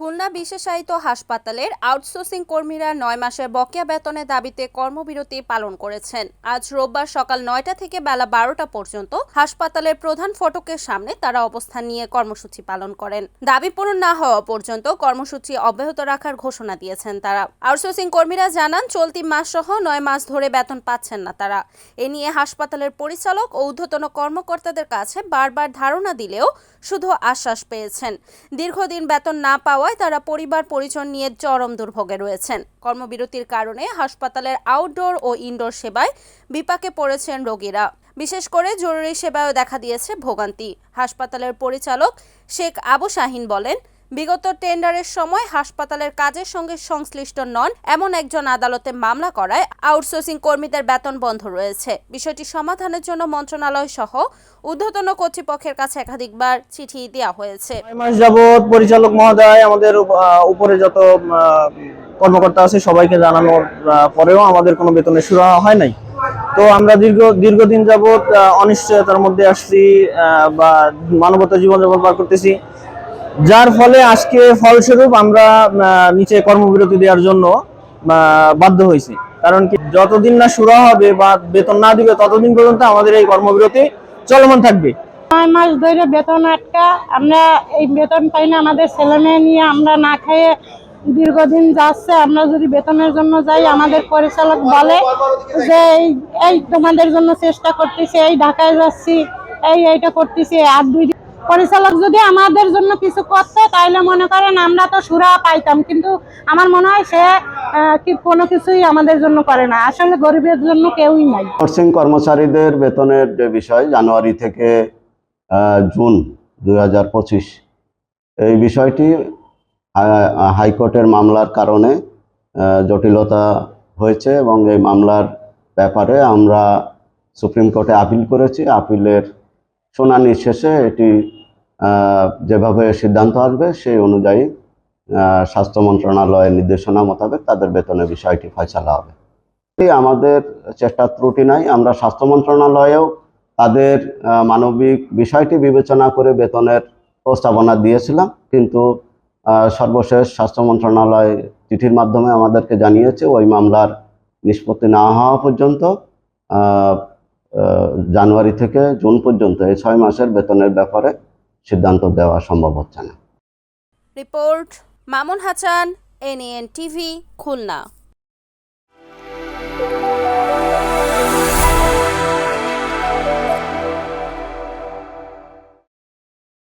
খুলনা বিশেষায়িত হাসপাতালের আউটসোর্সিং কর্মীরা নয় মাসের বকেয়া বেতনের দাবিতে কর্মবিরতি পালন করেছেন। আজ রোববার সকাল নয়টা থেকে বেলা বারোটা পর্যন্ত হাসপাতালের প্রধান ফটকের সামনে তারা অবস্থান নিয়ে কর্মসূচি পালন করেন। দাবি পূরণ না হওয়া পর্যন্ত কর্মসূচি অব্যাহত রাখার ঘোষণা দিয়েছেন তারা। আউটসোর্সিং কর্মীরা জানান, চলতি মাস সহ নয় মাস ধরে বেতন পাচ্ছেন না তারা। এ নিয়ে হাসপাতালের পরিচালক ও ঊর্ধ্বতন কর্মকর্তাদের কাছে বারবার ধারণা দিলেও শুধু আশ্বাস পেয়েছেন। দীর্ঘদিন বেতন না পাওয়ায় তারা পরিবার পরিজন নিয়ে চরম দুর্ভোগে রয়েছেন। কর্মবিরতির কারণে হাসপাতালের আউটডোর ও ইনডোর সেবায় বিপাকে পড়েছেন রোগীরা। বিশেষ করে জরুরি সেবায়ও দেখা দিয়েছে ভোগান্তি। হাসপাতালের পরিচালক শেখ আবু শাহিন বলেন বিগত টেন্ডারের সময় হাসপাতালের কাজের সঙ্গে সংশ্লিষ্ট নন, এমন একজন আদালতে মামলা করায় আউটসোর্সিং কর্মীদের বেতন বন্ধ রয়েছে। বিষয়টি সমাধানের জন্য মন্ত্রণালয় সহ ঊর্ধ্বতন কর্তৃপক্ষের কাছে একাধিকবার চিঠি দেওয়া হয়েছে। মাস যাবৎ পরিচালক মহোদয়, আমাদের উপরে যত কর্মকর্তা আছে সবাইকে জানানোর পরেও আমাদের কোনো বেতনের শুরু হয় নাই। তো আমরা দীর্ঘ, দীর্ঘদিন যাবৎ অনিশ্চয়তার মধ্যে আসছি বা মানবতা জীবনযাপন পার করতেছি। যার ফলে আজকে ফলস্বরূপ আমরা নিচে কর্মবিরতি দেওয়ার জন্য বাধ্য হয়েছি। কারণ কি, যতদিন না শুরু হবে বা বেতন না দিবে, ততদিন পর্যন্ত আমাদের এই কর্মবিরতি চলমান থাকবে। নয় মাস ধরে বেতন আটকা, আমরা এই বেতন পাই না, আমাদের ছেলে মেয়ে নিয়ে আমরা না খেয়ে দীর্ঘদিন যাচ্ছে, আমরা যদি বেতনের জন্য যাই, আমাদের পরিচালক বলে যে এই তোমাদের জন্য চেষ্টা করতেছি, এই ঢাকায় যাচ্ছি, এই, এইটা করতেছি। আর দুই পরিচালক যদি আমাদের জন্য কিছু করতো, তাহলে মনে করেন আমরা তো সুরা পাইতাম। কিন্তু আমার মনে হয় সে কোনো কিছুই আমাদের জন্য করে না। আসলে গরিবের জন্য কেউই নাই। আউটসোর্সিং কর্মচারীদের বেতনের যে বিষয়, জানুয়ারি থেকে জুন দু হাজার পঁচিশ, এই বিষয়টি হাইকোর্টের মামলার কারণে জটিলতা হয়েছে এবং এই মামলার ব্যাপারে আমরা সুপ্রিম কোর্টে আপিল করেছি। আপিলের শুনানি শেষে এটি যেভাবে সিদ্ধান্ত আসবে সেই অনুযায়ী স্বাস্থ্য মন্ত্রণালয়ের নির্দেশনা মোতাবেক তাদের বেতনের বিষয়টি ফয়সালা হবে। আমাদের চেষ্টা ত্রুটি নাই, আমরা স্বাস্থ্য মন্ত্রণালয়েও তাদের মানবিক বিষয়টি বিবেচনা করে বেতনের প্রস্তাবনা দিয়েছিলাম, কিন্তু সর্বশেষ স্বাস্থ্য মন্ত্রণালয় চিঠির মাধ্যমে আমাদেরকে জানিয়েছে ওই মামলার নিষ্পত্তি না হওয়া পর্যন্ত জানুয়ারি থেকে জুন পর্যন্ত এই ছয় মাসের বেতনের ব্যাপারে সিদ্ধান্ত দেওয়া সম্ভব হচ্ছে না। Report Mamun Hasan, NN TV, Khulna.